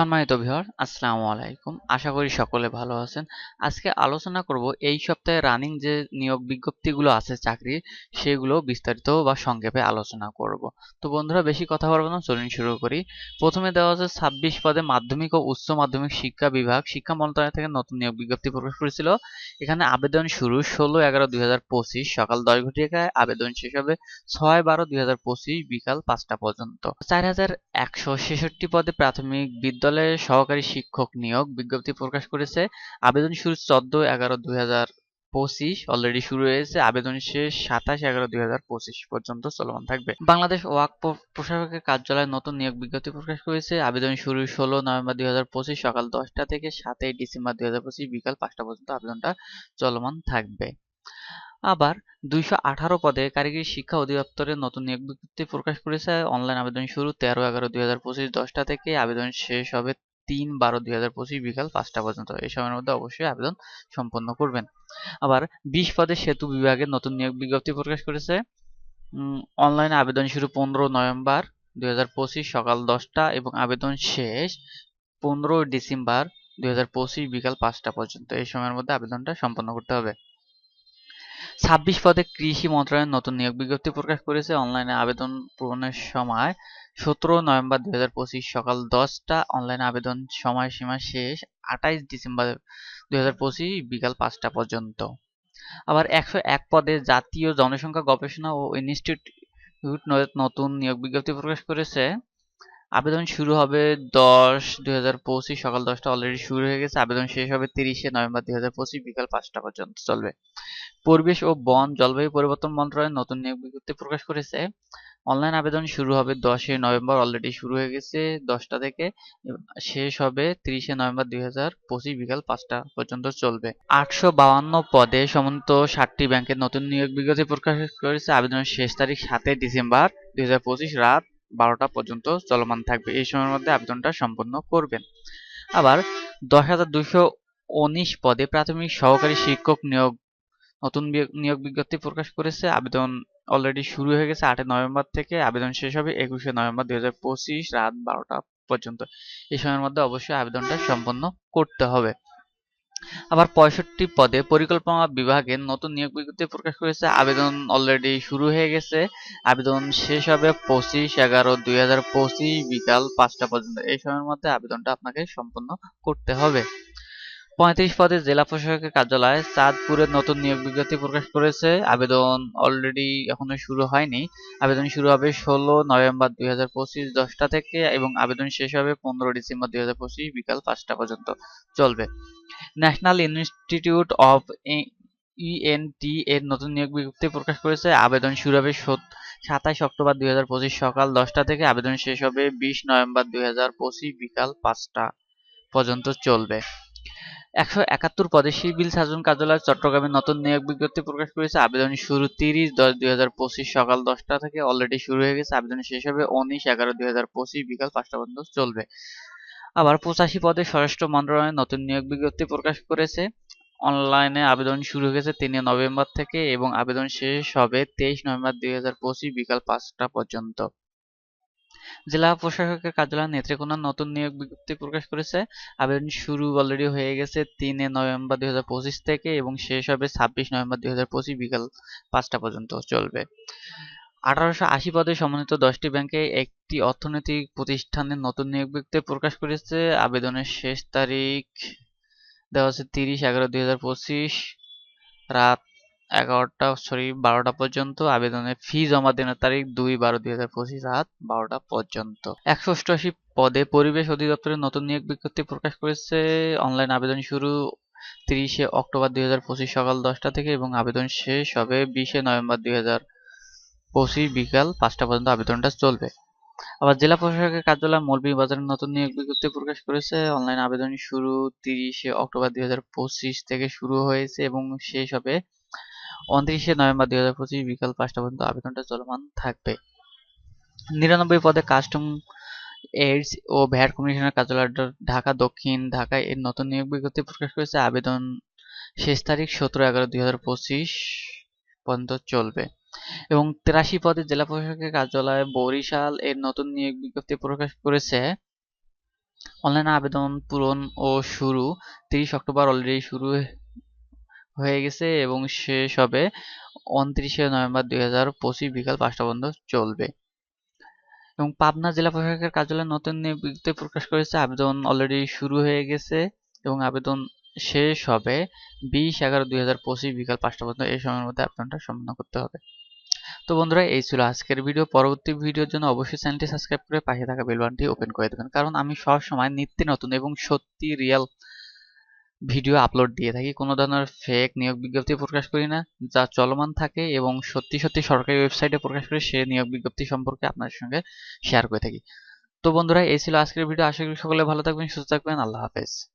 সম্মানিত ভিউয়ার, আসসালামু আলাইকুম। আশা করি সকলে ভালো আছেন। আজকে আলোচনা করব এই সপ্তাহে রানিং যে নিয়োগ বিজ্ঞপ্তিগুলো আছে চাকরির, সেগুলো বিস্তারিত বা সংক্ষেপে আলোচনা করব। তো বন্ধুরা, বেশি কথা বলব না, চলুন শুরু করি। প্রথমে দেওয়া আছে ছাব্বিশ পদে মাধ্যমিক ও উচ্চ মাধ্যমিক শিক্ষা বিভাগ, শিক্ষা মন্ত্রণালয় থেকে নতুন নিয়োগ বিজ্ঞপ্তি প্রকাশ করেছিল। এখানে আবেদন শুরু ষোলো এগারো দুই হাজার পঁচিশ, সকাল দশ ঘটিকায়। আবেদন শেষ হবে ছয় বারো দুই হাজার পঁচিশ বিকাল পাঁচটা পর্যন্ত। চার হাজার একশো ছেষট্টি পদে প্রাথমিক বিদ্যালয়ের সহকারী শিক্ষক নিয়োগ বিজ্ঞপ্তি প্রকাশ করেছে। আবেদন শুরু চোদ্দ এগারো দুই হাজার পঁচিশ অলরেডি শুরু হয়েছে। আবেদন শেষ সাতাশ এগারো দুই হাজার পঁচিশ পর্যন্ত চলমান থাকবে। বাংলাদেশ ওয়াক প্রশাসকের কার্যালয় নতুন নিয়োগ বিজ্ঞপ্তি প্রকাশ করেছে। আবেদন শুরু ষোলো নভেম্বর দুই হাজার পঁচিশ, সকাল দশটা থেকে সাতই ডিসেম্বর দুই হাজার পঁচিশ বিকাল পাঁচটা পর্যন্ত আবেদনটা চলমান থাকবে। আবার দুইশো আঠারো পদে কারিগরি শিক্ষা অধিদপ্তরের নতুন নিয়োগ বিজ্ঞপ্তি প্রকাশ করেছে। অনলাইন আবেদন শুরু তেরো এগারো দুই হাজার পঁচিশ দশটা থেকে আবেদন শেষ হবে তিন বারো দুই হাজার পঁচিশ বিকাল পাঁচটা পর্যন্ত। এই সময়ের মধ্যে অবশ্যই আবেদন সম্পন্ন করবেন। আবার বিশ পদে সেতু বিভাগের নতুন নিয়োগ বিজ্ঞপ্তি প্রকাশ করেছে। অনলাইনে আবেদন শুরু পনেরো নভেম্বর দুই হাজার পঁচিশ সকাল দশটা এবং আবেদন শেষ পনেরো ডিসেম্বর দুই হাজার পঁচিশ বিকাল পাঁচটা পর্যন্ত। এই সময়ের মধ্যে আবেদনটা সম্পন্ন করতে হবে। ছাব্বিশ পদে কৃষি মন্ত্রণালয়ের নতুন নিয়োগ বিজ্ঞপ্তি প্রকাশ করেছে। অনলাইনে আবেদন পূরণের সময় সতেরো নভেম্বর দুই হাজার পঁচিশ সকাল দশটা, অনলাইন আবেদন সময়সীমা শেষ আঠাইশ ডিসেম্বর দুই হাজার পঁচিশ বিকাল পাঁচটা পর্যন্ত। আবার একশো এক পদে জাতীয় জনসংখ্যা গবেষণা ও ইনস্টিটিউট নতুন নিয়োগ বিজ্ঞপ্তি প্রকাশ করেছে। আবেদন শুরু হবে দশ দুই হাজার পঁচিশ সকাল দশটা অলরেডি শুরু হয়ে গেছে। আবেদন শেষ হবে তিরিশে নভেম্বর দুই হাজার পঁচিশ বিকাল পাঁচটা পর্যন্ত চলবে। পরিবেশ ও বন জলবায়ু পরিবর্তন মন্ত্রণালয় নতুন নিয়োগ বিজ্ঞপ্তি প্রকাশ করেছে। অনলাইন আবেদন শুরু হবে দশই নভেম্বর অলরেডি শুরু হয়ে গেছে দশটা থেকে, শেষ হবে তিরিশে নভেম্বর দুই হাজার পঁচিশ বিকাল পাঁচটা পর্যন্ত চলবে। আটশো বাউান্ন পদে সমন্ত ষাটটি ব্যাংকের নতুন নিয়োগ বিজ্ঞপ্তি প্রকাশ করেছে। আবেদনের শেষ তারিখ সাতই ডিসেম্বর দুই হাজার পঁচিশ রাত বারোটা পর্যন্ত চলমান থাকবে। এই সময়ের মধ্যে আবেদনটা সম্পন্ন করবেন। আবার দশ হাজার দুশো উনিশ পদে প্রাথমিক সহকারী শিক্ষক নিয়োগ নতুন নিয়োগ বিজ্ঞপ্তি প্রকাশ করেছে। আবেদন অলরেডি শুরু হয়ে গেছে আটই নভেম্বর থেকে। আবেদন শেষ হবে একুশে নভেম্বর দুই রাত বারোটা পর্যন্ত। এই সময়ের মধ্যে অবশ্যই আবেদনটা সম্পন্ন করতে হবে। আবার পঁয়ষট্টি পদে পরিকল্পনা বিভাগে নতুন নিয়োগ বিজ্ঞপ্তি প্রকাশ করেছে। আবেদন অলরেডি শুরু হয়ে গেছে। আবেদন শেষ হবে পঁচিশ এগারো দুই হাজার পঁচিশ বিকাল পাঁচটা পর্যন্ত। এই সময়ের মধ্যে আবেদনটা আপনাকে সম্পন্ন করতে হবে। পঁয়ত্রিশ পদে জেলা প্রশাসকের কার্যালয় চাঁদপুরের নতুন নিয়োগ বিজ্ঞপ্তি প্রকাশ করেছে। আবেদন অলরেডি এখনও শুরু হয়নি। আবেদন শুরু হবে ষোলো নভেম্বর দুই হাজার পঁচিশ দশটা থেকে এবং আবেদন শেষ হবে পনেরো ডিসেম্বর দুই হাজার পঁচিশ বিকাল পাঁচটা পর্যন্ত চলবে। ন্যাশনাল ইনস্টিটিউট অফ ইএনটি এর নতুন নিয়োগ বিজ্ঞপ্তি প্রকাশ করেছে। আবেদন শুরু হবে সাতাইশ অক্টোবর দুই হাজার পঁচিশ সকাল দশটা থেকে। আবেদন শেষ হবে বিশ নভেম্বর দুই হাজার পঁচিশ বিকাল পাঁচটা পর্যন্ত চলবে। একশো একাত্তর পদে সিভিল সার্জন কার্যালয় চট্টগ্রামে নতুন নিয়োগ বিজ্ঞপ্তি প্রকাশ করেছে। আবেদন শুরু তিরিশ দশ দুই হাজার পঁচিশ সকাল দশটা থেকে অলরেডি শুরু হয়ে গেছে। আবেদন শেষ হবে উনিশ এগারো দুই হাজার পঁচিশ বিকাল পাঁচটা পর্যন্ত চলবে। আবার পঁচাশি পদে স্বরাষ্ট্র মন্ত্রণালয় নতুন নিয়োগ বিজ্ঞপ্তি প্রকাশ করেছে। অনলাইনে আবেদন শুরু হয়েছে তিন নভেম্বর থেকে এবং আবেদন শেষ হবে তেইশ নভেম্বর দুই হাজার পঁচিশ বিকাল পাঁচটা পর্যন্ত। জেলা প্রশাসকের কার্যালয় নেত্রকোনার নতুন নিয়োগ বিজ্ঞপ্তি প্রকাশ করেছে। আবেদন শুরু অলরেডি হয়ে গেছে তিনে নভেম্বর দুই থেকে এবং শেষ হবে ছাব্বিশ নভেম্বর দুই বিকাল পাঁচটা পর্যন্ত চলবে। আঠারোশো আশি পদে সমন্বিত দশটি ব্যাংকে একটি অর্থনৈতিক প্রতিষ্ঠানের নতুন নিয়োগ বিজ্ঞপ্তি প্রকাশ করেছে। আবেদনের শেষ তারিখ দেওয়া আছে তিরিশ এগারো দুই রাত এগারোটা সরি বারোটা পর্যন্ত আবেদনের ফি জমা দেওয়ার তারিখ দুই বারো দুই হাজার পঁচিশ রাত বারোটা পর্যন্ত। একশো অষ্টআশি পদে পরিবেশ অধিদপ্তরের নতুন নিয়োগ বিজ্ঞপ্তি প্রকাশ করেছে। অনলাইন আবেদন শুরু তিরিশে অক্টোবর দুই হাজার পঁচিশ সকাল দশটা থেকে এবং আবেদন শেষ হবে বিশে নভেম্বর দুই হাজার পঁচিশ বিকাল পাঁচটা পর্যন্ত আবেদনটা চলবে। আবার জেলা প্রশাসকের কার্যালয় মৌলভীবাজারের নতুন নিয়োগ বিজ্ঞপ্তি প্রকাশ করেছে। অনলাইন আবেদন শুরু তিরিশে অক্টোবর দুই হাজার পঁচিশ থেকে শুরু হয়েছে এবং শেষ হবে উনত্রিশে নভেম্বর দুই হাজার পঁচিশ বিকাল পাঁচটা পর্যন্ত আবেদনটা চলমান থাকবে। নিরানব্বই পদে কাস্টম এইডস ও ভ্যাট কমিশনের কার্যালয় ঢাকা, দক্ষিণ ঢাকায় এর নতুন নিয়োগ বিজ্ঞপ্তি প্রকাশ করেছে। আবেদন শেষ তারিখ সতেরো এগারো দুই হাজার পঁচিশ পর্যন্ত চলবে। এবং তেরাশি পদে জেলা প্রশাসকের কার্যালয় বরিশাল এর নতুন নিয়োগ বিজ্ঞপ্তি প্রকাশ করেছে। অনলাইনে আবেদন পূরণ ও শুরু তিরিশ অক্টোবর অলরেডি শুরু হয়ে গেছে এবং শেষ হবে উনত্রিশে নভেম্বর দুই হাজার পঁচিশ বিকাল পাঁচটা পর্যন্ত চলবে। এবং পাবনা জেলা প্রশাসকের কার্যালয়ে নতুন বিজ্ঞপ্তি প্রকাশ করেছে। আবেদন অলরেডি শুরু হয়ে গেছে এবং আবেদন শেষ হবে বিশ এগারো দুই হাজার পঁচিশ বিকাল পাঁচটা পর্যন্ত। এই সময়ের মধ্যে আবেদনটা সম্পন্ন করতে হবে। তো বন্ধুরা, এই ছিল আজকের ভিডিও। পরবর্তী ভিডিওর জন্য অবশ্যই চ্যানেলটি সাবস্ক্রাইব করে পাশে থাকা বেলবানটি ওপেন করে দেবেন। কারণ আমি সব সময় নিত্য নতুন এবং সত্যি রিয়েল ভিডিও আপলোড দিয়ে থাকি। কোনো ধরনের ফেক নিয়োগ বিজ্ঞপ্তি প্রকাশ করি না। যা চলমান থাকে এবং সত্যি সত্যি সরকারি ওয়েবসাইটে প্রকাশ করে সে নিয়োগ বিজ্ঞপ্তি সম্পর্কে আপনার সঙ্গে শেয়ার করে থাকি। তো বন্ধুরা, এই ছিল আজকের ভিডিও। আশা করি সকলে ভালো থাকবেন, সুস্থ থাকবেন। আল্লাহ হাফেজ।